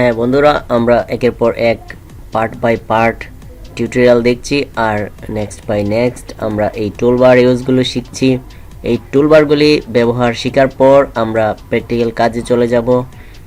হ্যাঁ বন্ধুরা, আমরা একের পর এক পার্ট বাই পার্ট টিউটোরিয়াল দেখছি আর নেক্সট বাই নেক্সট আমরা এই টুলবার ইউজগুলো শিখছি। এই টুলবারগুলি ব্যবহার শেখার পর আমরা প্র্যাকটিক্যাল কাজে চলে যাব।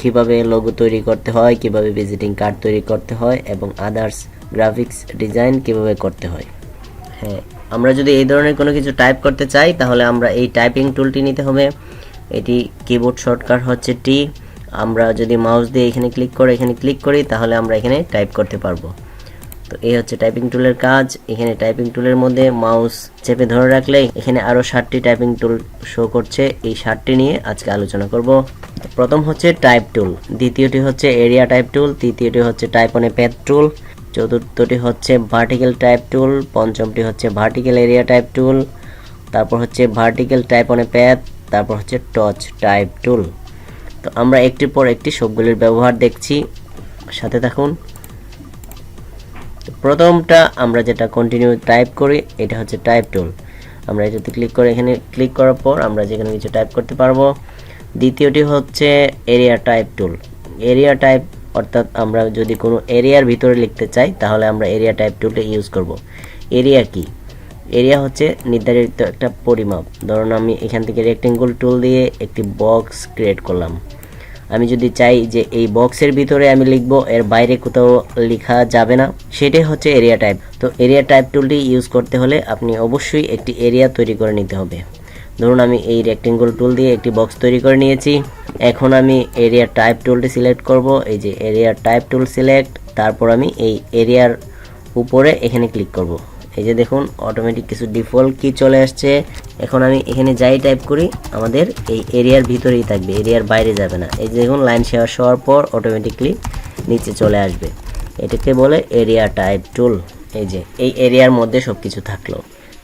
কীভাবে লোগো তৈরি করতে হয়, কীভাবে ভিজিটিং কার্ড তৈরি করতে হয় এবং আদার্স গ্রাফিক্স ডিজাইন কীভাবে করতে হয়। হ্যাঁ আমরা যদি এই ধরনের কোনো কিছু টাইপ করতে চাই, তাহলে আমরা এই টাইপিং টুলটি নিতে হবে। এটি কিবোর্ড শর্টকাট হচ্ছে টি আমরা যদি মাউস দিয়ে এখানে ক্লিক করে, এখানে ক্লিক করি, তাহলে আমরা এখানে টাইপ করতে পারব। তো এই হচ্ছে টাইপিং টুলের কাজ। এখানে টাইপিং টুলের মধ্যে মাউস চেপে ধরে রাখলে এখানে আরও ষাটটি টাইপিং টুল শো করছে। এই ষাটটি নিয়ে আজকে আলোচনা করব। প্রথম হচ্ছে টাইপ টুল দ্বিতীয়টি হচ্ছে এরিয়া টাইপ টুল তৃতীয়টি হচ্ছে টাইপ অন প্যাথ টুল চতুর্থটি হচ্ছে ভার্টিক্যাল টাইপ টুল পঞ্চমটি হচ্ছে ভার্টিক্যাল এরিয়া টাইপ টুল তারপর হচ্ছে ভার্টিক্যাল টাইপ অন প্যাথ তারপর হচ্ছে টচ টাইপ টুল তো আমরা একটির পর একটি সবগুলির ব্যবহার দেখছি। সাথে থাকুন। প্রথমটা আমরা যেটা কন্টিনিউ টাইপ করি, এটা হচ্ছে টাইপ টুল আমরা এটাতে ক্লিক করে এখানে ক্লিক করার পর আমরা যেখানে কিছু টাইপ করতে পারব। দ্বিতীয়টি হচ্ছে area type tool area type অর্থাৎ আমরা যদি কোনো এরিয়ার ভিতরে লিখতে চাই, তাহলে আমরা এরিয়া টাইপ টুলটা ইউজ করব। এরিয়া কি? এরিয়া হচ্ছে নির্ধারিত একটা পরিমাপ। ধরুন আমি এখান থেকে রেক্টেঙ্গুল টুল দিয়ে একটি বক্স ক্রিয়েট করলাম। আমি যদি চাই যে এই বক্সের ভিতরে আমি লিখব, এর বাইরে কোথাও লেখা যাবে না, সেটাই হচ্ছে এরিয়া টাইপ তো এরিয়া টাইপ টুলটি ইউজ করতে হলে আপনি অবশ্যই একটি এরিয়া তৈরি করে নিতে হবে। ধরুন আমি এই রেক্টেঙ্গুল টুল দিয়ে একটি বক্স তৈরি করে নিয়েছি। এখন আমি এরিয়া টাইপ টুলটি সিলেক্ট করব। এই যে এরিয়া টাইপ টুল সিলেক্ট তারপর আমি এই এরিয়ার উপরে এখানে ক্লিক করব। এই যে দেখুন অটোমেটিক কিছু ডিফল্ট কি চলে আসছে। এখন আমি এখানে যাই টাইপ করি, আমাদের এই এরিয়ার ভিতরেই থাকবে এরিয়ার বাইরে যাবে না। এই যে দেখুন লাইন শেয়ার হওয়ার পর অটোমেটিকলি নিচে চলে আসবে। এটাকে বলে এরিয়া টাইপ টুল এই যে, এই এরিয়ার মধ্যে সব কিছু থাকল।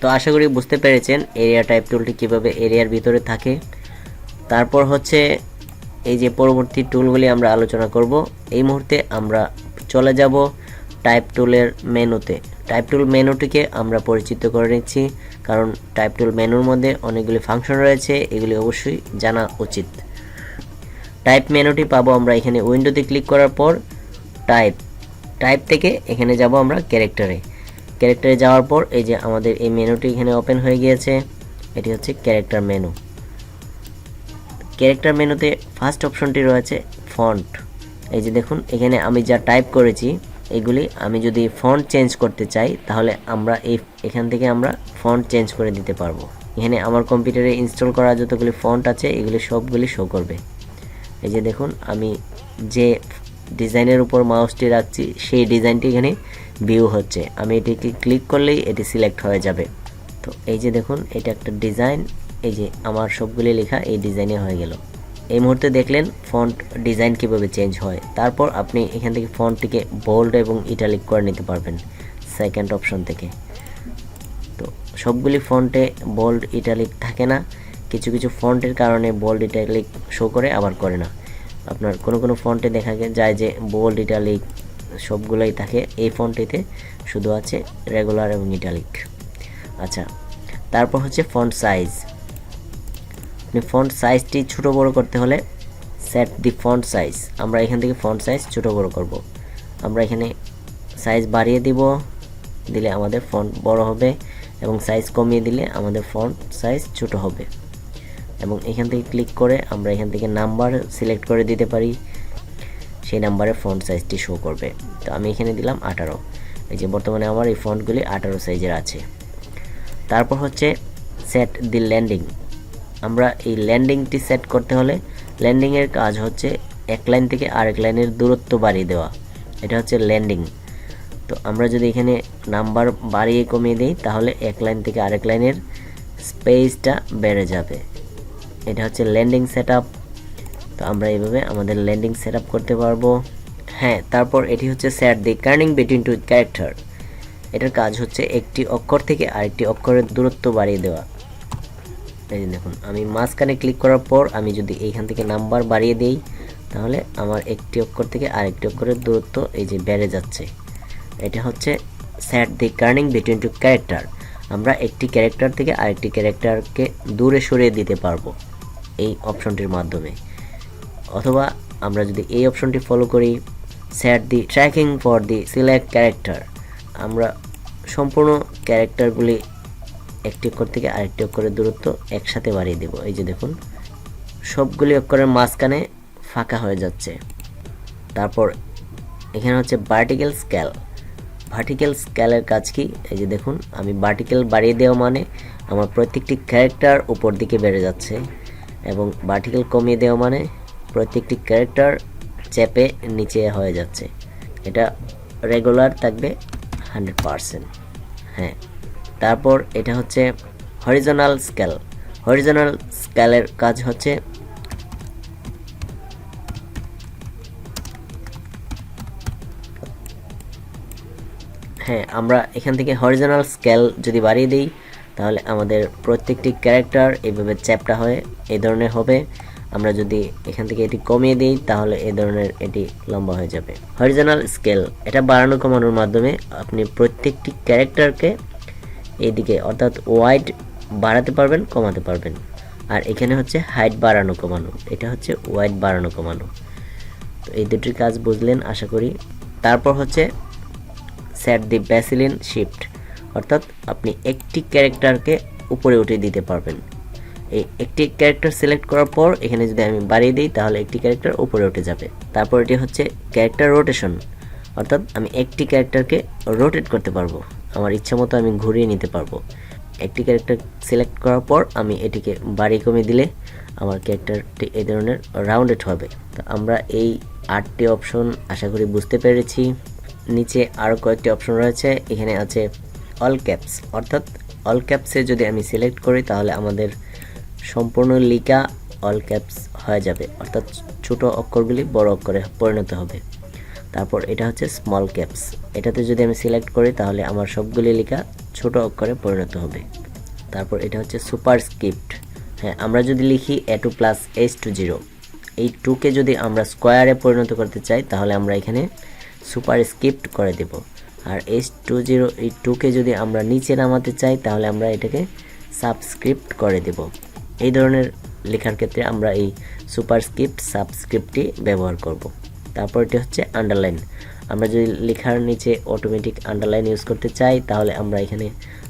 তো আশা করি বুঝতে পেরেছেন এরিয়া টাইপ টুলটি কীভাবে এরিয়ার ভিতরে থাকে। তারপর হচ্ছে এই যে পরবর্তী টুলগুলি আমরা আলোচনা করব। এই মুহূর্তে আমরা চলে যাব টাইপ টুলের মেনুতে টাইপ টুল মেনুটিকে আমরা পরিচিত করে নিচ্ছি, কারণ টাইপ টুল মেনুর মধ্যে অনেকগুলি ফাংশন রয়েছে, এগুলি অবশ্যই জানা উচিত। টাইপ মেনুটি পাবো আমরা এখানে উইন্ডোতে ক্লিক করার পর টাইপ টাইপ থেকে এখানে যাব আমরা ক্যারেক্টারে ক্যারেক্টারে যাওয়ার পর, এই যে আমাদের এই মেনুটি এখানে ওপেন হয়ে গিয়েছে, এটি হচ্ছে ক্যারেক্টার মেনু ক্যারেক্টার মেনুতে ফার্স্ট অপশনটি রয়েছে ফন্ট এই যে দেখুন, এখানে আমি যা টাইপ করেছি এগুলি আমি যদি ফন্ট চেঞ্জ করতে চাই, তাহলে আমরা এই, এখান থেকে আমরা ফন্ট চেঞ্জ করে দিতে পারব। এখানে আমার কম্পিউটারে ইনস্টল করা যতগুলি ফন্ট আছে, এগুলি সবগুলি শো করবে। এই যে দেখুন, আমি যে ডিজাইনের উপর মাউসটি রাখছি, সেই ডিজাইনটি এখানে ভিউ হচ্ছে। আমি এটিকে ক্লিক করলেই এটি সিলেক্ট হয়ে যাবে। তো এই যে দেখুন, এটা একটা ডিজাইন এই যে আমার সবগুলি লেখা এই ডিজাইনে হয়ে গেল। এই মুহূর্তে দেখলেন ফন্ট ডিজাইন কীভাবে চেঞ্জ হয়। তারপর আপনি এখান থেকে ফন্টটিকে বোল্ড এবং ইটালিক করে নিতে পারবেন সেকেন্ড অপশন থেকে। তো সবগুলি ফন্টে বোল্ড ইটালিক থাকে না। কিছু কিছু ফন্টের কারণে বোল্ড ইটালিক শো করে, আবার করে না। আপনার কোনো কোনো ফন্টে দেখা যায় যে বোল্ড ইটালিক সবগুলোই থাকে, এই ফন্টটিতে শুধু আছে রেগুলার এবং ইটালিক আচ্ছা তারপর হচ্ছে ফন্ট সাইজ আপনি ফন্ট সাইজটি ছোট বড় করতে হলে সেট দি ফন্ট সাইজ আমরা এখান থেকে ফন্ট সাইজ ছোট বড় করব। আমরা এখানে সাইজ বাড়িয়ে দিব, দিলে আমাদের ফন্ট বড় হবে এবং সাইজ কমিয়ে দিলে আমাদের ফন্ট সাইজ ছোট হবে। এবং এখান থেকে ক্লিক করে আমরা এখান থেকে নাম্বার সিলেক্ট করে দিতে পারি। সেই নাম্বারে ফন্ট সাইজটি শো করবে। তো আমি এখানে দিলাম আঠারো। এই যে বর্তমানে আমার এই ফন্টগুলি আঠারো সাইজের আছে। তারপর হচ্ছে সেট দি ল্যান্ডিং আমরা এই ল্যান্ডিংটি সেট করতে হলে ল্যান্ডিংয়ের কাজ হচ্ছে এক লাইন থেকে আরেক লাইনের দূরত্ব বাড়িয়ে দেওয়া। এটা হচ্ছে ল্যান্ডিং তো আমরা যদি এখানে নাম্বার বাড়িয়ে কমিয়ে দিই, তাহলে এক লাইন থেকে আরেক লাইনের স্পেসটা বেড়ে যাবে। এটা হচ্ছে ল্যান্ডিং সেট তো আমরা এইভাবে আমাদের ল্যান্ডিং সেট করতে পারব। হ্যাঁ তারপর এটি হচ্ছে set the kerning between two character এটার কাজ হচ্ছে একটি অক্ষর থেকে আরেকটি অক্ষরের দূরত্ব বাড়িয়ে দেওয়া। যে দেখুন, আমি মাঝখানে ক্লিক করার পর আমি যদি এইখান থেকে নাম্বার বাড়িয়ে দিই, তাহলে আমার একটি অক্ষর থেকে আরেকটি অক্ষরের দূরত্ব এই যে বেড়ে যাচ্ছে। এটা হচ্ছে set the kerning between two character আমরা একটি ক্যারেক্টার থেকে আরেকটি ক্যারেক্টারকে দূরে সরিয়ে দিতে পারব এই অপশনটির মাধ্যমে। অথবা আমরা যদি এই অপশনটি ফলো করি set the tracking for the select character আমরা সম্পূর্ণ ক্যারেক্টারগুলি একটি অক্ষর থেকে আরেকটি অক্ষরের দূরত্ব একসাথে বাড়িয়ে দেব। এই যে দেখুন, সবগুলি অক্ষরের মাঝখানে ফাঁকা হয়ে যাচ্ছে। তারপর এখানে হচ্ছে ভার্টিক্যাল স্কেল ভার্টিক্যাল স্কেলের কাজ কি? এই যে দেখুন, আমি ভার্টিক্যাল বাড়িয়ে দেওয়া মানে আমার প্রত্যেকটি ক্যারেক্টার উপর দিকে বেড়ে যাচ্ছে এবং ভার্টিক্যাল কমিয়ে দেওয়া মানে প্রত্যেকটি ক্যারেক্টার চেপে নিচে হয়ে যাচ্ছে। এটা রেগুলার থাকবে হান্ড্রেড পারসেন্ট হ্যাঁ। তারপর এটা হচ্ছে হরিজনাল স্কেল হরিজনাল স্কেলের কাজ হচ্ছে হ্যাঁ আমরা এখান থেকে হরিজনাল স্কেল যদি বাড়িয়ে দিই, তাহলে আমাদের প্রত্যেকটি ক্যারেক্টার এইভাবে চ্যাপটা হয়ে এই ধরনের হবে। আমরা যদি এখান থেকে এটি কমিয়ে দিই, তাহলে এই ধরনের এটি লম্বা হয়ে যাবে। হরিজনাল স্কেল এটা বাড়ানো কমানোর মাধ্যমে আপনি প্রত্যেকটি ক্যারেক্টারকে এইদিকে অর্থাৎ ওয়াইড বাড়াতে পারবেন, কমাতে পারবেন। আর এখানে হচ্ছে হাইট বাড়ানো কমানো। এটা হচ্ছে ওয়াইড বাড়ানো কমানো। তো এই দুটির কাজ বুঝলেন, আশা করি। তারপর হচ্ছে সেট দি ব্যাসিলিন শিফট অর্থাৎ আপনি একটি ক্যারেক্টারকে উপরে উঠে দিতে পারবেন। এই একটি ক্যারেক্টার সিলেক্ট করার পর, এখানে যদি আমি বাড়িয়ে দিই, তাহলে একটি ক্যারেক্টার উপরে উঠে যাবে। তারপর এটি হচ্ছে ক্যারেক্টার রোটেশন অর্থাৎ আমি একটি ক্যারেক্টারকে রোটেট করতে পারব। আমার ইচ্ছা মতো আমি ঘুরিয়ে নিতে পারব। একটি ক্যারেক্টার সিলেক্ট করার পর আমি এটিকে বাড়ি কমিয়ে দিলে আমার ক্যারেক্টারটি এই ধরনের রাউন্ডেড হবে। তো আমরা এই আটটি অপশন আশা করি বুঝতে পেরেছি। নিচে আরও কয়েকটি অপশন রয়েছে, এখানে আছে অল ক্যাপস অর্থাৎ অল ক্যাপসে যদি আমি সিলেক্ট করি তাহলে আমাদের সম্পূর্ণ লিকা অল ক্যাপস হয়ে যাবে। অর্থাৎ ছোট অক্ষরগুলি বড় অক্ষরে পরিণত হবে। তারপর এটা হচ্ছে স্মল ক্যাপস এটাতে যদি আমি সিলেক্ট করি, তাহলে আমার সবগুলি লেখা ছোট অক্ষরে পরিণত হবে। তারপর এটা হচ্ছে সুপার স্ক্রিপ্ট হ্যাঁ আমরা যদি লিখি A two plus H two zero এই টুকে যদি আমরা স্কোয়ারে পরিণত করতে চাই, তাহলে আমরা এখানে সুপার স্ক্রিপ্ট করে দেব। আর এইচ টু জিরো এই টুকে যদি আমরা নিচে নামাতে চাই, তাহলে আমরা এটাকে সাবস্ক্রিপ্ট করে দেব। এই ধরনের লেখার ক্ষেত্রে আমরা এই সুপার স্ক্রিপ্ট সাবস্ক্রিপ্টটি ব্যবহার করব। তারপর এটি হচ্ছে আন্ডারলাইন আমরা যদি লেখার নিচে অটোমেটিক আন্ডারলাইন ইউজ করতে চাই, তাহলে আমরা এখানে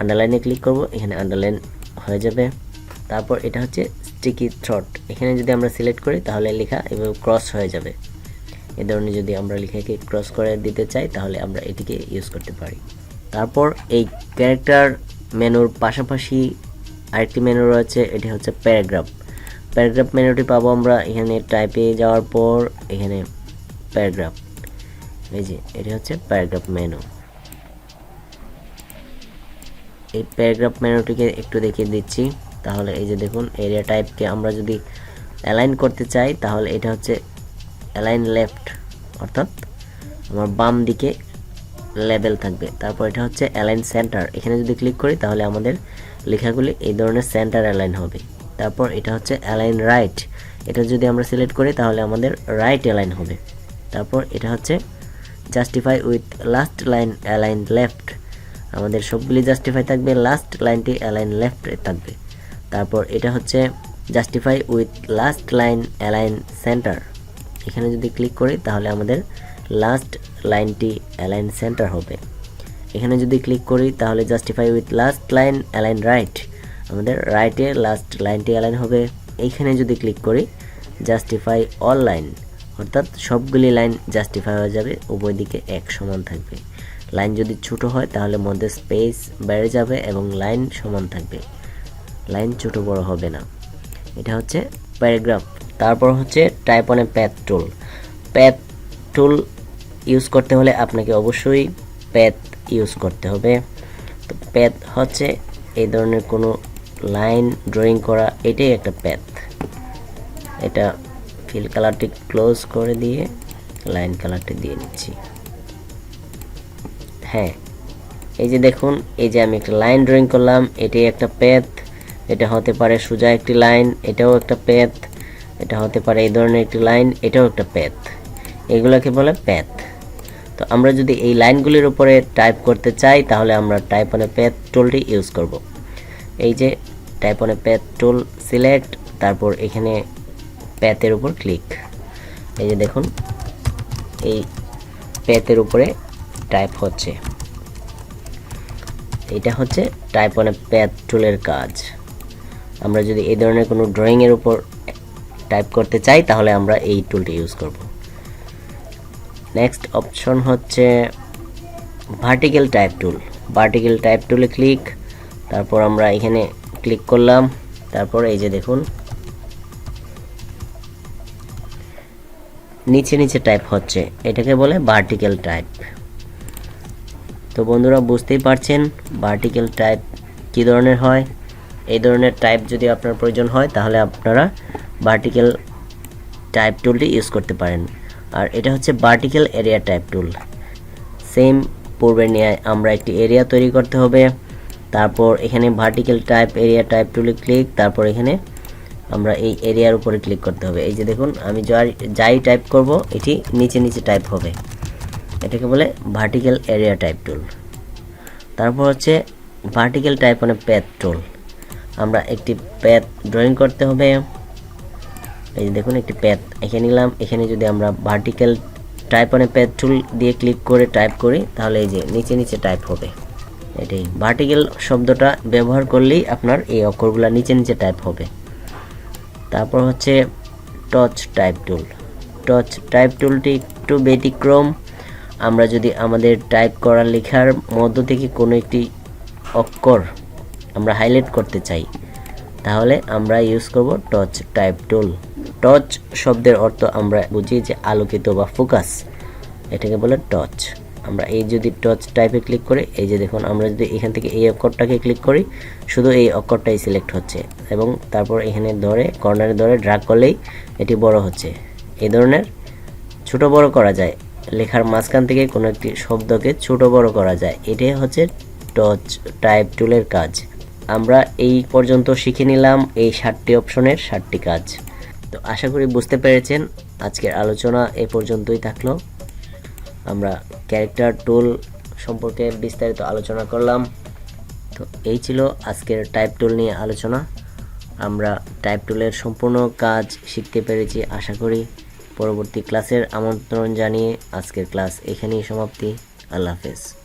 আন্ডারলাইনে ক্লিক করব, এখানে আন্ডারলাইন হয়ে যাবে। তারপর এটা হচ্ছে স্টিকি থ্রট এখানে যদি আমরা সিলেক্ট করি, তাহলে লেখা এভাবে ক্রস হয়ে যাবে। এ ধরনের যদি আমরা লেখাকে ক্রস করে দিতে চাই, তাহলে আমরা এটিকে ইউজ করতে পারি। তারপর এই ক্যারেক্টার মেনুর পাশাপাশি আরেকটি মেনু রয়েছে, এটি হচ্ছে প্যারাগ্রাফ প্যারাগ্রাফ মেনুটি পাবো আমরা এখানে টাইপে যাওয়ার পর, এখানে প্যারাগ্রাফ। এই যে, এটা হচ্ছে প্যারাগ্রাফ মেনু। এই প্যারাগ্রাফ মেনুটিকে একটু দেখিয়ে দিচ্ছি। তাহলে এই যে দেখুন এরিয়া টাইপকে আমরা যদি অ্যালাইন করতে চাই, তাহলে এটা হচ্ছে অ্যালাইন লেফট অর্থাৎ আমার বাম দিকে লেভেল থাকবে। তারপর এটা হচ্ছে অ্যালাইন সেন্টার এখানে যদি ক্লিক করি, তাহলে আমাদের লেখাগুলি এই ধরনের সেন্টার অ্যালাইন হবে। তারপর এটা হচ্ছে অ্যালাইন রাইট এটা যদি আমরা সিলেক্ট করি, তাহলে আমাদের রাইট অ্যালাইন হবে। তারপর এটা হচ্ছে justify with last line align left আমাদের সবগুলি জাস্টিফাই থাকবে লাস্ট লাইনটি অ্যালাইন লেফট থাকবে। তারপর এটা হচ্ছে justify with last line align centre এখানে যদি ক্লিক করি, তাহলে আমাদের লাস্ট লাইনটি অ্যালাইন সেন্টার হবে। এখানে যদি ক্লিক করি, তাহলে justify with last line align right আমাদের রাইটে লাস্ট লাইনটি অ্যালাইন হবে। এইখানে যদি ক্লিক করি জাস্টিফাই অল লাইন অর্থাৎ সবগুলি লাইন জাস্টিফাই হয়ে যাবে, উভয় দিকে এক সমান থাকবে। লাইন যদি ছোট হয়, তাহলে মধ্যে স্পেস বেড়ে যাবে এবং লাইন সমান থাকবে। লাইন ছোট বড় হবে না। এটা হচ্ছে প্যারাগ্রাফ তারপর হচ্ছে type on path tool path tool use করতে হলে আপনাকে অবশ্যই প্যাথ ইউজ করতে হবে। তো প্যাথ হচ্ছে এই ধরনের কোনো লাইন ড্রয়িং করা, এটাই একটা প্যাথ এটা ফিল কালারটি ক্লোজ করে দিয়ে লাইন কালারটি দিয়ে নিচ্ছি। হ্যাঁ এই যে দেখুন, এই যে আমি একটা লাইন ড্রয়িং করলাম, এটাই একটা পেথ এটা হতে পারে সোজা একটি লাইন, এটাও একটা পেথ এটা হতে পারে এই ধরনের একটি লাইন, এটাও একটা পেথ এগুলোকে বলে প্যাথ তো আমরা যদি এই লাইনগুলির উপরে টাইপ করতে চাই, তাহলে আমরা টাইপ অন প্যাথ টুলটি ইউজ করব। এই যে type on path tool select তারপর এখানে প্যাথের উপর ক্লিক এই যে দেখুন, এই পেতের উপরে টাইপ হচ্ছে। এটা হচ্ছে টাইপ অন প্যাথ টুলের কাজ। আমরা যদি এই ধরনের কোনো ড্রয়িংয়ের উপর টাইপ করতে চাই, তাহলে আমরা এই টুলটি ইউজ করব। নেক্সট অপশন হচ্ছে vertical type tool vertical type টুলে ক্লিক তারপর আমরা এখানে ক্লিক করলাম। তারপর এই যে দেখুন নিচে নিচে টাইপ হচ্ছে। এটাকে বলে ভার্টিক্যাল টাইপ তো বন্ধুরা, বুঝতেই পারছেন ভার্টিক্যাল টাইপ কী ধরনের হয়? এই ধরনের টাইপ যদি আপনার প্রয়োজন হয়, তাহলে আপনারা ভার্টিক্যাল টাইপ টুলটি ইউজ করতে পারেন। আর এটা হচ্ছে vertical area type tool same পূর্বে নিয়ে আমরা একটি এরিয়া তৈরি করতে হবে। তারপর এখানে ভার্টিক্যাল টাইপ এরিয়া টাইপ টুলে ক্লিক তারপর এখানে আমরা এই এরিয়ার উপরে ক্লিক করতে হবে। এই যে দেখুন, আমি যাই টাইপ করব, এটি নিচে নিচে টাইপ হবে। এটাকে বলে ভার্টিক্যাল এরিয়া টাইপ টুল তারপর হচ্ছে ভার্টিক্যাল টাইপ মানে প্যাথ টুল আমরা একটি প্যাথ ড্রয়িং করতে হবে। এই যে দেখুন, একটি প্যাথ এখানে নিলাম। এখানে যদি আমরা ভার্টিক্যাল টাইপ মানে প্যাথ টুল দিয়ে ক্লিক করে টাইপ করি, তাহলে এই যে নিচে নিচে টাইপ হবে। এটাই। ভার্টিক্যাল শব্দটা ব্যবহার করলেই আপনার এই অক্ষরগুলো নিচে নিচে টাইপ হবে। তারপর হচ্ছে touch type tool touch type টুলটি একটু ব্যতিক্রম। আমরা যদি আমাদের টাইপ করা লেখার মধ্য থেকে কোনো একটি অক্ষর আমরা হাইলাইট করতে চাই, তাহলে আমরা ইউজ করব টচ টাইপ টুল টচ শব্দের অর্থ আমরা বুঝি যে আলোকিত বা ফোকাস এটাকে বলে টচ আমরা এই যদি টচ টাইপে ক্লিক করি, এই যে দেখুন, আমরা যদি এখান থেকে এই অক্ষরটাকে ক্লিক করি, শুধু এই অক্ষরটাই সিলেক্ট হচ্ছে এবং তারপর এখানে ধরে কর্নারে ধরে ড্রাগ করলেই এটি বড় হচ্ছে। এই ধরনের ছোট বড় করা যায়। লেখার মাঝখান থেকে কোনো একটি শব্দকে ছোট বড় করা যায়। এটাই হচ্ছে টচ টাইপ টুলের কাজ। আমরা এই পর্যন্ত শিখে নিলাম এই ষাটটি অপশনের ষাটটি কাজ। তো আশা করি বুঝতে পেরেছেন। আজকের আলোচনা এ পর্যন্তই থাকল। আমরা ক্যারেক্টার টুল সম্পর্কে বিস্তারিত আলোচনা করলাম। তো এই ছিল আজকের টাইপ টুল নিয়ে আলোচনা। আমরা টাইপ টুলের সম্পূর্ণ কাজ শিখতে পেরেছি, আশা করি। পরবর্তী ক্লাসের আমন্ত্রণ জানিয়ে আজকের ক্লাস এখানেই সমাপ্তি। আল্লাহ হাফেজ।